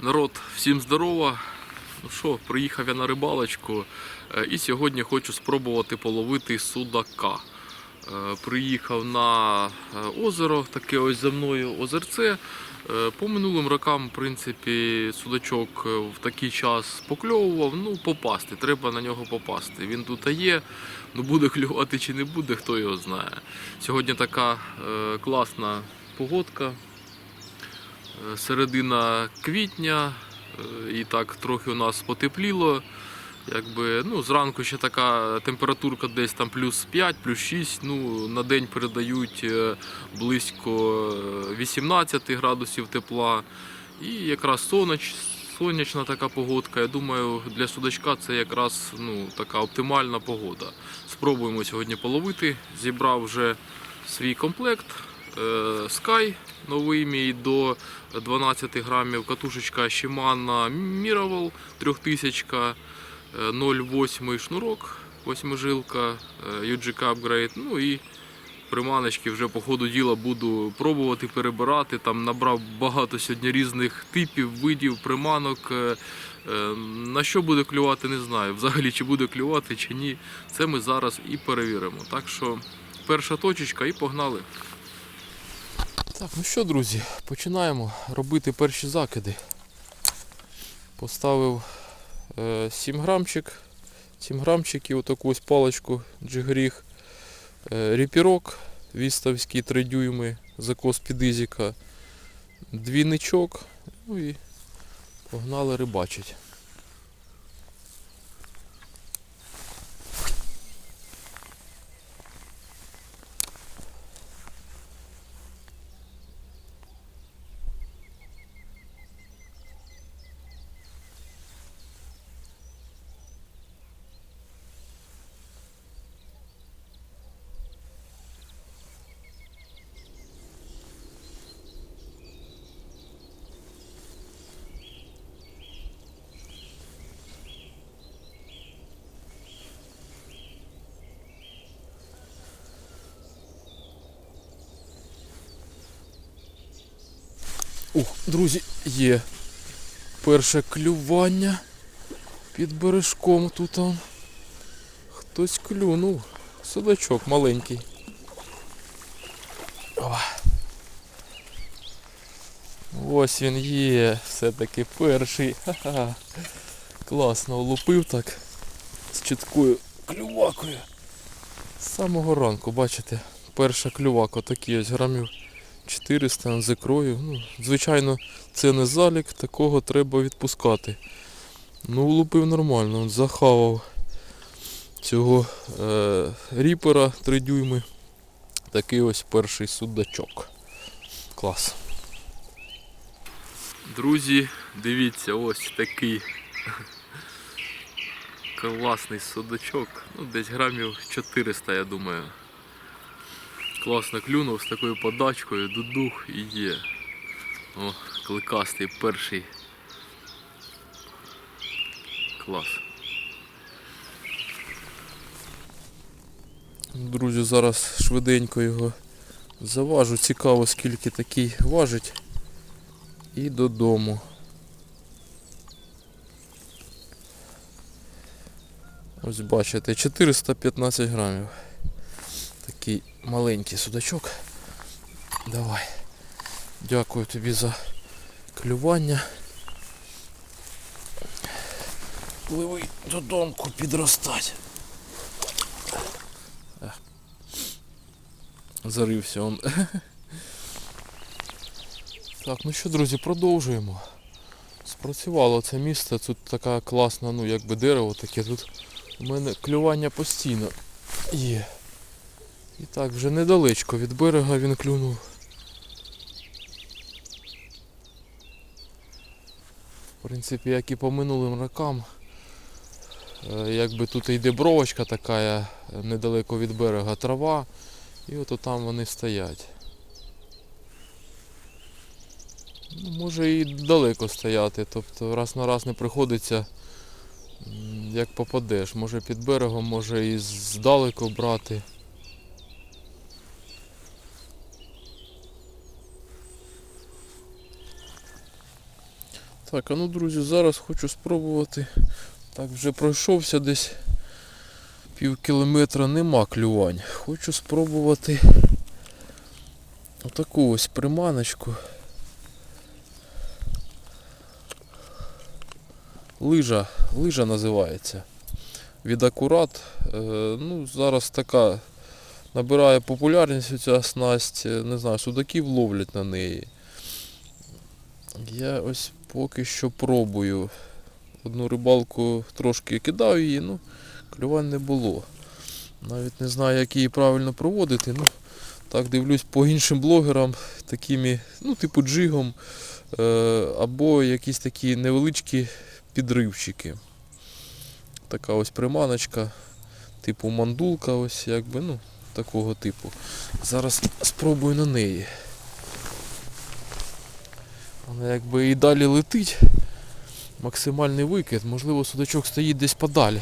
Народ, всім здорово. Ну що, приїхав я на рибалочку е, і сьогодні хочу спробувати половити судака. Е, Приїхав на е, озеро, таке ось за мною озерце. По минулим рокам, в принципі, судачок в такий час покльовував. Ну, попасти, треба на нього попасти. Він тут є, ну буде клювати чи не буде, хто його знає. Сьогодні така класна погодка. Е, середина квітня, е, і так трохи у нас потепліло. Якби, ну, зранку ще така температурка десь там плюс 5, плюс 6. Ну, на день передають е, близько е, 18 градусів тепла. І якраз соноч, сонячна така погодка. Я думаю, для судачка це якраз ну, така оптимальна погода. Спробуємо сьогодні половити. Зібрав вже свій комплект. Е, Sky новий мій до 12 грамів, катушечка Shimano Miraval 3000, е, 0,8 шнурок, 8 жилка, UGK Upgrade, ну і приманочки вже по ходу діла буду пробувати перебирати. Там набрав багато сьогодні різних типів, видів, приманок. Е, е, На що буде клювати, не знаю. Взагалі, чи буде клювати, чи ні. Це ми зараз і перевіримо. Так що перша точечка і погнали. Так, ну що, друзі, починаємо робити перші закиди. Поставив е, 7 грамчик, 7 грамчиків, отаку ось паличку джигріг, е, ріпірок віставський 3 дюйми, закос під підизіка, двійничок, ну і погнали рибачить. Ух, друзі, є перше клювання під бережком тут. Он. Хтось клюнув. Судачок маленький. О. Ось він є, все-таки перший. Ха-ха. Класно улупив так. З чіткою клювакою. З самого ранку, бачите, перша клювака такий ось грамів 400 з ікрою. Ну, звичайно, це не залік, такого треба відпускати. Ну, влупив нормально, захавав цього е, ріпера 3 дюйми. Такий ось перший судачок. Клас. Друзі, дивіться, ось такий класний судачок. Ну, десь грамів 400, я думаю. Класно клюнув з такою подачкою, дудух і є. О, кликастий перший. Клас. Друзі, зараз швиденько його заважу. Цікаво скільки такий важить. І додому. Ось бачите, 415 грамів. Такий маленький судачок. Давай. Дякую тобі за клювання. Пливи додомку підростать. Ех. Зарився он. Так, ну що, друзі, продовжуємо. Спрацювало це місце, тут така класна, ну якби дерево таке, тут у мене клювання постійно є. І так, вже недалечко від берега він клюнув. В принципі, як і по минулим рокам. Е, Якби тут йде бровочка така е, недалеко від берега трава. І от там вони стоять. Ну, може і далеко стояти, тобто раз на раз не приходиться як попадеш. Може під берегом, може і здалеку брати. Так, а ну, друзі, зараз хочу спробувати. Так, вже пройшовся десь пів кілометра, нема клювань. Хочу спробувати отаку ось приманочку. Лижа, лижа називається. Від акурат. Е, ну, зараз така набирає популярність ця снасть. е, Не знаю, судаків ловлять на неї. Я ось поки що пробую. Одну рибалку трошки кидав її, ну, клювань не було. Навіть не знаю, як її правильно проводити. Ну, так дивлюсь по іншим блогерам, такими, ну, типу джигом, е, або якісь такі невеличкі підривчики. Така ось приманочка, типу мандулка, ось якби, ну, такого типу. Зараз спробую на неї. Вона якби і далі летить. Максимальний викид, можливо, судачок стоїть десь подалі.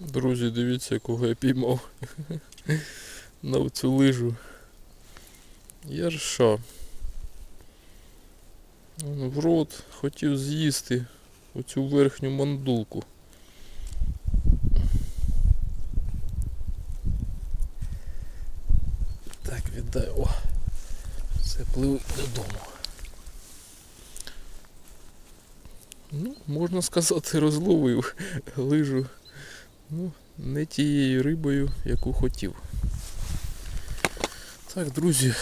Друзі, дивіться, якого я піймав на цю лижу. Ярша. В рот хотів з'їсти оцю верхню мандулку. Так, віддай. О! Все пливи додому. Ну, можна сказати, розловив лижу. Ну, не тією рибою, яку хотів. Так, друзі,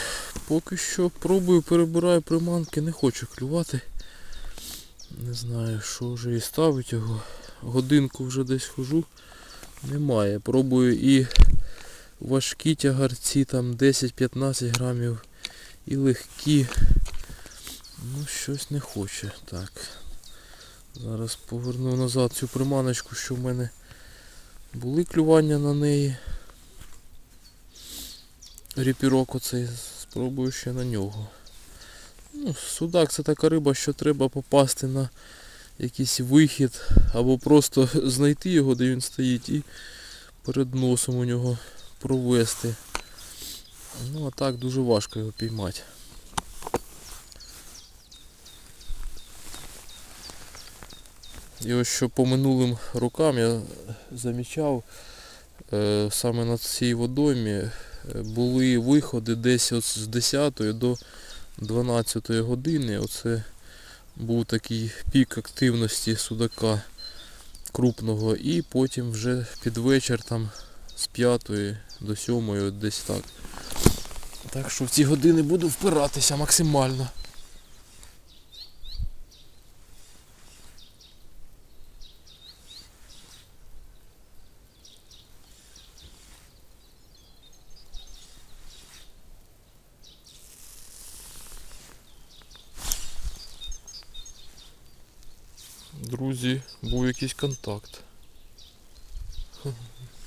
поки що пробую, перебираю приманки, не хочу клювати. Не знаю, що вже і ставить його. Годинку вже десь хожу. Немає. Пробую і важкі тягарці, там 10-15 грамів, і легкі. Ну, щось не хоче. Так. Зараз поверну назад цю приманочку, що в мене були клювання на неї. Ріпірок оцей, спробую ще на нього. Ну, судак це така риба, що треба попасти на якийсь вихід, або просто знайти його, де він стоїть, і перед носом у нього провести. Ну а так дуже важко його піймати. І ось що по минулим рокам я замічав, е, саме на цій водоймі е, були виходи десь от з 10 до 12 години. Оце був такий пік активності судака крупного. І потім вже під вечір там з 5 до 7 десь так. Так що в ці години буду впиратися максимально. Друзі, був якийсь контакт.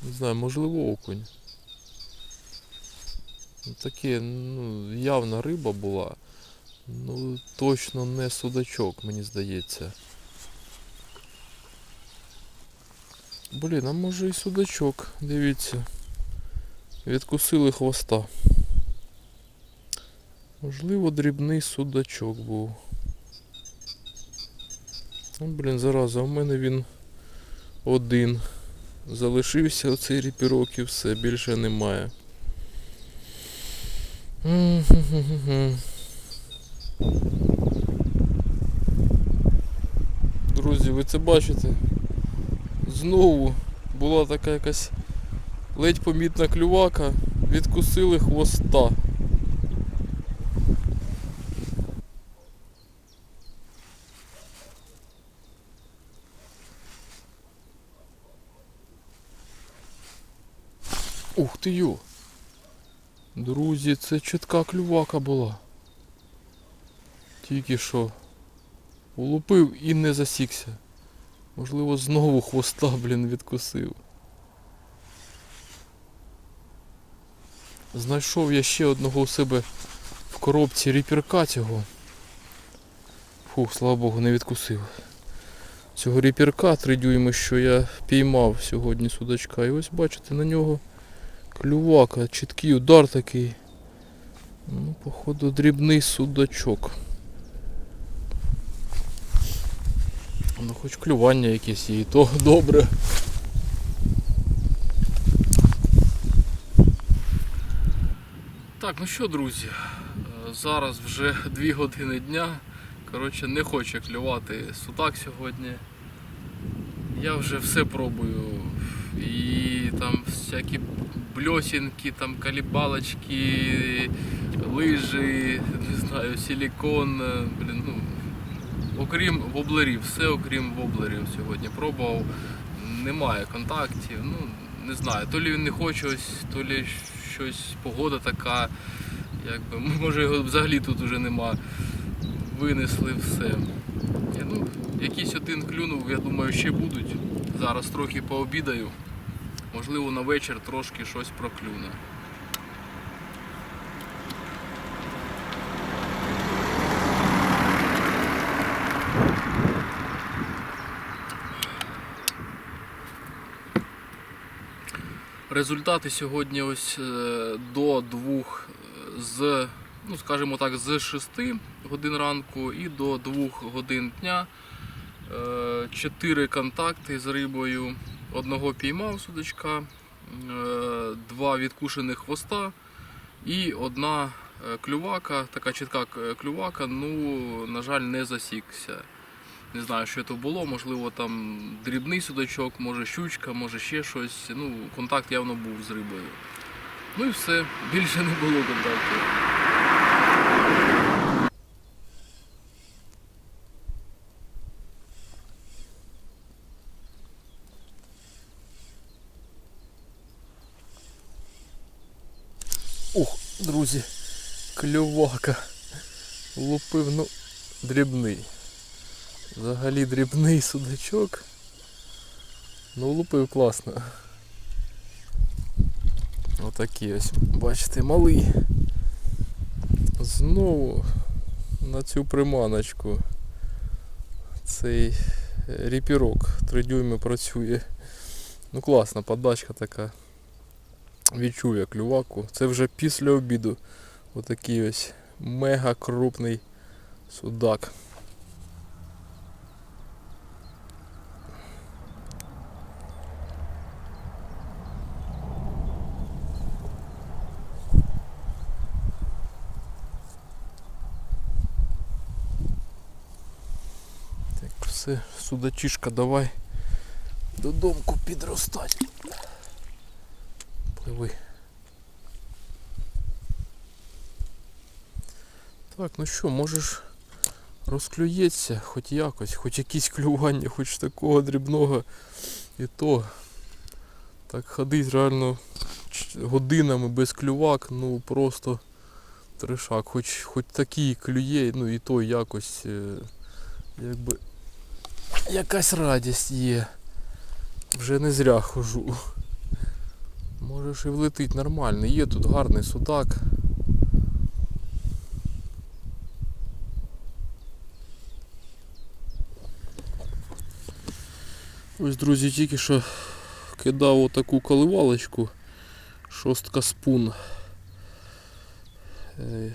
Не знаю, можливо окунь. Таке, ну, явна риба була. Ну, точно не судачок, мені здається. Блін, а може і судачок, дивіться. Відкусили хвоста. Можливо, дрібний судачок був. Ну, блін, зараза, у мене він один. Залишився оцей ріпірок і все, більше немає. Друзі, ви це бачите? Знову була така якась ледь помітна клювака, відкусили хвоста. Ух ти йо! Друзі, це чітка клювака була. Тільки що улупив і не засікся. Можливо, знову хвоста, блін, відкусив. Знайшов я ще одного у себе в коробці ріпірка цього. Фух, слава Богу, не відкусив. Цього ріпірка 3 дюйми, що я піймав сьогодні судачка. І ось бачите, на нього клювака, чіткий удар такий. Походу, дрібний судачок. Ну хоч клювання якесь і то добре. Так, ну що, друзі, зараз вже 2 години дня. Коротше, не хоче клювати судак сьогодні. Я вже все пробую. І там всякі бльосінки, там калібалочки, лижі, не знаю, силікон, е, блін, ну, окрім воблерів, все окрім воблерів сьогодні пробував. Немає контактів. Ну, не знаю, то лі він не хоче ось, то лі щось погода така. Якби, може його взагалі тут уже нема. Винесли все. Ну, якийсь один клюнув, я думаю, ще будуть. Зараз трохи пообідаю. Можливо, на вечір трошки щось проклюне. Результати сьогодні ось е, до двох е, з, ну скажімо так, з 6 годин ранку і до 2 годин дня. Е, Чотири контакти з рибою. Одного піймав судачка, е, два відкушених хвоста і одна е, клювака, така чітка клювака, ну, на жаль, не засікся. Не знаю, що це було, можливо, там дрібний судачок, може щучка, може ще щось. Ну, контакт явно був з рибою. Ну і все, більше не було контакту. Ух, друзі, клювака. Лупив, ну, дрібний. Взагалі дрібний судачок. Ну лупив класно. Отакий ось, бачите, малий. Знову на цю приманочку. Цей ріпірок 3 дюйми працює. Ну класна подачка така. Відчув я клюваку. Це вже після обіду. Отакий ось мега крупний судак. Так, все, судачишка, давай додомку підростать. Пливи. Так, ну що, можеш розклюється хоч якось, хоч якісь клювання, хоч такого дрібного. І то так ходить реально годинами без клювак, ну просто трешак. Хоч, хоч такий клює, ну і то якось е, якби якась радість є. Вже не зря хожу. Можеш і влетить нормально. Є тут гарний судак. Ось, друзі, тільки що кидав отаку коливалочку. Шостка спун. Е,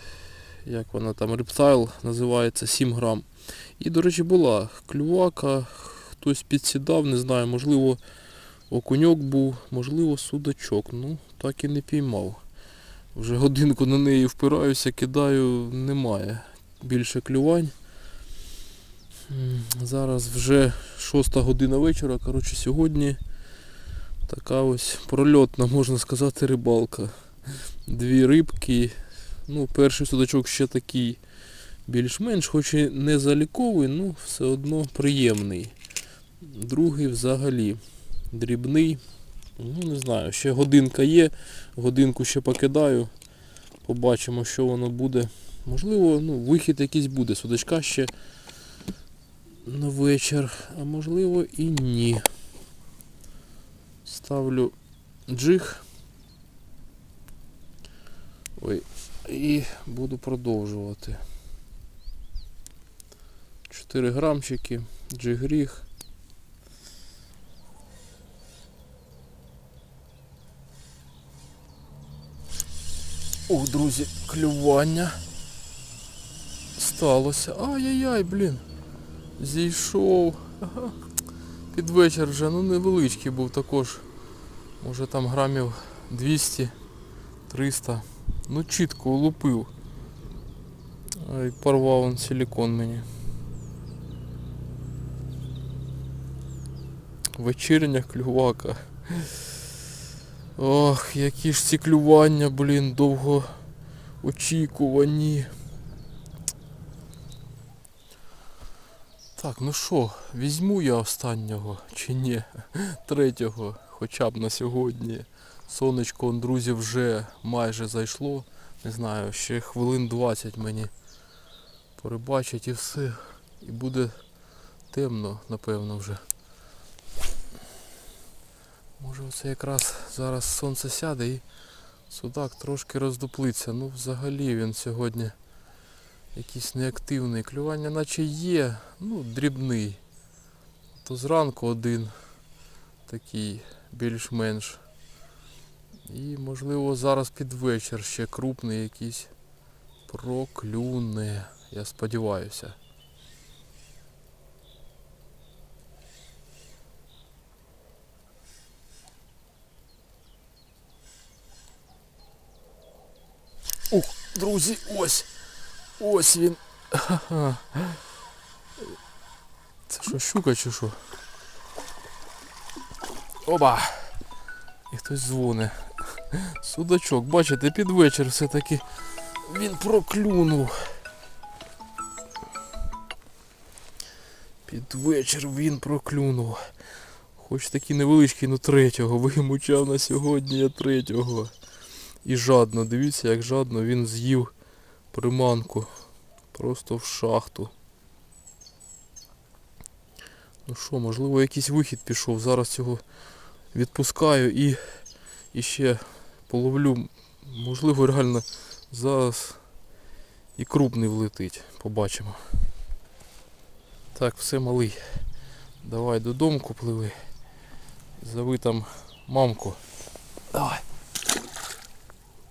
Як вона там, рептайл називається 7 грам. І, до речі, була клювака, хтось підсідав, не знаю, можливо, окуньок був, можливо, судачок. Ну, так і не піймав. Вже годинку на неї впираюся, кидаю, немає більше клювань. Зараз вже 6 година вечора. Коротше, сьогодні така ось прольотна, можна сказати, рибалка. Дві рибки. Ну, перший судачок ще такий більш-менш, хоч і не заліковий, ну все одно приємний. Другий взагалі дрібний. Ну, не знаю, ще годинка є, годинку ще покидаю. Побачимо, що воно буде. Можливо, ну, вихід якийсь буде. Судачка ще на вечір, а можливо і ні. Ставлю джиг. Ой, і буду продовжувати. 4 грамчики, джиг-ріг. О, друзі, клювання. Сталося. Ай-яй-яй, блін. Зійшов. Під вечір вже, ну невеличкий був також. Може там грамів 200, 300. Ну чітко улупив. Ай, порвав он силикон мені. Вечірня клювака. Ох, які ж ці клювання, блін, довго очікувані. Так, ну що, візьму я останнього чи ні? Третього, хоча б на сьогодні. Сонечко, он, друзі, вже майже зайшло. Не знаю, ще хвилин 20 мені порибачить і все. І буде темно, напевно, вже. Може оце якраз зараз сонце сяде і судак трошки роздуплиться. Ну взагалі він сьогодні якийсь неактивний. Клювання наче є, ну дрібний. То зранку один такий більш-менш. І можливо зараз під вечір ще крупний якийсь проклюне. Я сподіваюся. Ух, друзі, ось. Ось він. Це що, щука чи що? Оба! І хтось дзвоне. Судачок, бачите, під вечір все-таки він проклюнув. Під вечір він проклюнув. Хоч такий невеличкий, ну третього. Вимучав на сьогодні я третього. І жадно, дивіться, як жадно він з'їв приманку. Просто в шахту. Ну що, можливо якийсь вихід пішов. Зараз цього відпускаю і, і ще половлю. Можливо, реально зараз і крупний влетить. Побачимо. Так, все малий. Давай додому пливи. Зови там мамку. Давай.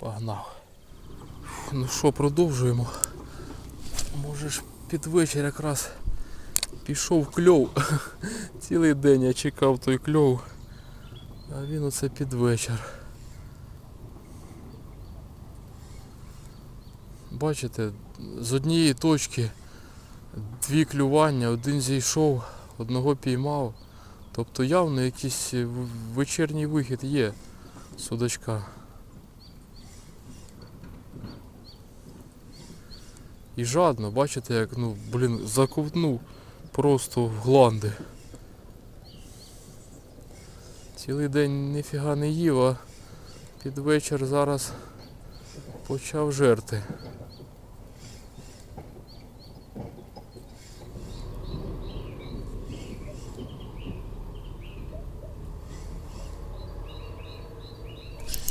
Погнав. Ну що, продовжуємо. Може ж під вечір якраз пішов кльов. Цілий день я чекав той кльов. А він оце під вечір. Бачите, з однієї точки дві клювання, один зійшов, одного піймав. Тобто явно якийсь вечірній вихід є судачка. І жадно, бачите, як ну, блін, заковтнув просто в гланди. Цілий день ніфіга не їв, а під вечір зараз почав жерти.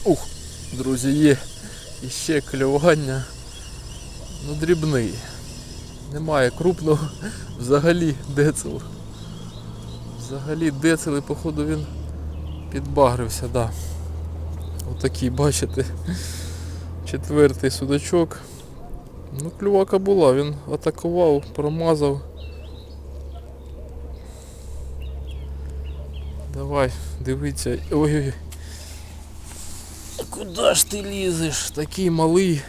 Ух, друзі, є іще клювання. Ну дрібний. Немає крупного взагалі децел. Взагалі децел і походу він підбагрився, да. Отакий, бачите. Четвертий судачок. Ну, клювака була, він атакував, промазав. Давай, дивіться. Ой-ой. Куди ж ти лізеш? Такий малий.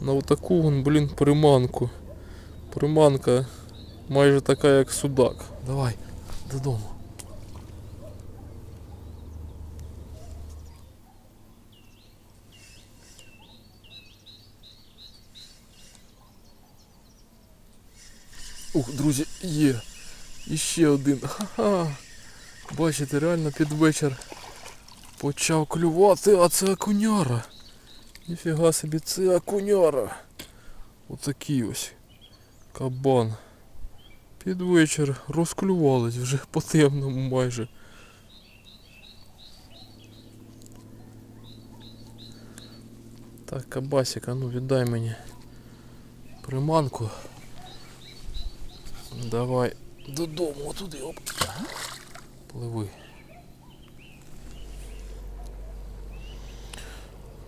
На отаку, вон, блін, приманку. Приманка майже така, як судак. Давай, додому. Ух, друзі, є. І ще один. Ха-ха. Бачите, реально під вечір почав клювати, а це окуняра. Ніфіга собі, це окуняра. Отакий ось кабан. Під вечір розклювались вже по темному майже. Так, кабасик, а ну віддай мені приманку. Давай додому туди, оп. Пливи.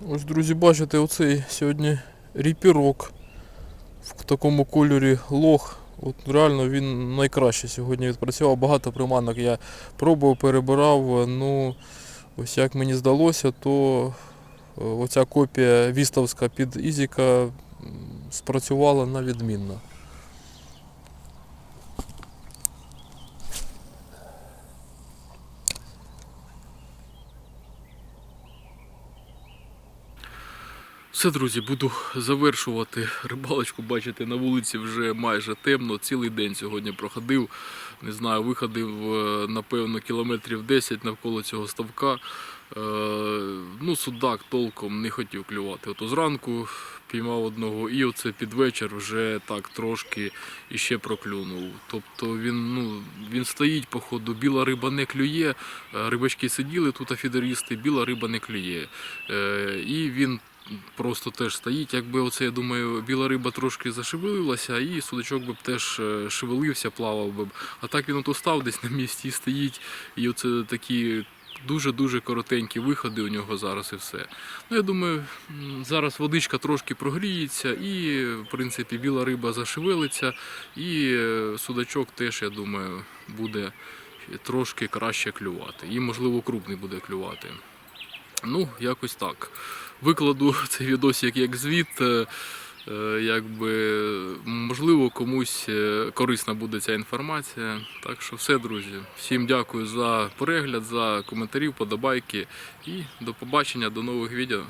Ось, друзі, бачите, оцей сьогодні ріпірок в такому кольорі лох. От реально він найкраще сьогодні відпрацював. Багато приманок я пробував, перебирав. Ну, ось як мені здалося, то е, оця копія вістовська під Ізіка спрацювала на відмінно. Все, друзі, буду завершувати рибалочку. Бачите, на вулиці вже майже темно. Цілий день сьогодні проходив. Не знаю, виходив, е, напевно, кілометрів 10 навколо цього ставка. Е, Ну, судак толком не хотів клювати. Ото зранку піймав одного, і оце під вечір вже так трошки іще проклюнув. Тобто він, ну, він стоїть, походу, біла риба не клює. Е, Рибачки сиділи тут, афідерісти, біла риба не клює. І він просто теж стоїть. Якби оце, я думаю, біла риба трошки зашевелилася, і судачок би б теж е, шевелився, плавав би. А так він ото став десь на місці і стоїть. І оце такі дуже-дуже коротенькі виходи у нього зараз і все. Ну, я думаю, зараз водичка трошки прогріється, і, в принципі, біла риба зашевелиться, і е, судачок теж, я думаю, буде трошки краще клювати. І, можливо, крупний буде клювати. Ну, якось так. Викладу цей відосик як звіт. е, е, Якби можливо комусь е, корисна буде ця інформація. Так що все, друзі. Всім дякую за перегляд, за коментарі, подобайки і до побачення, до нових відео.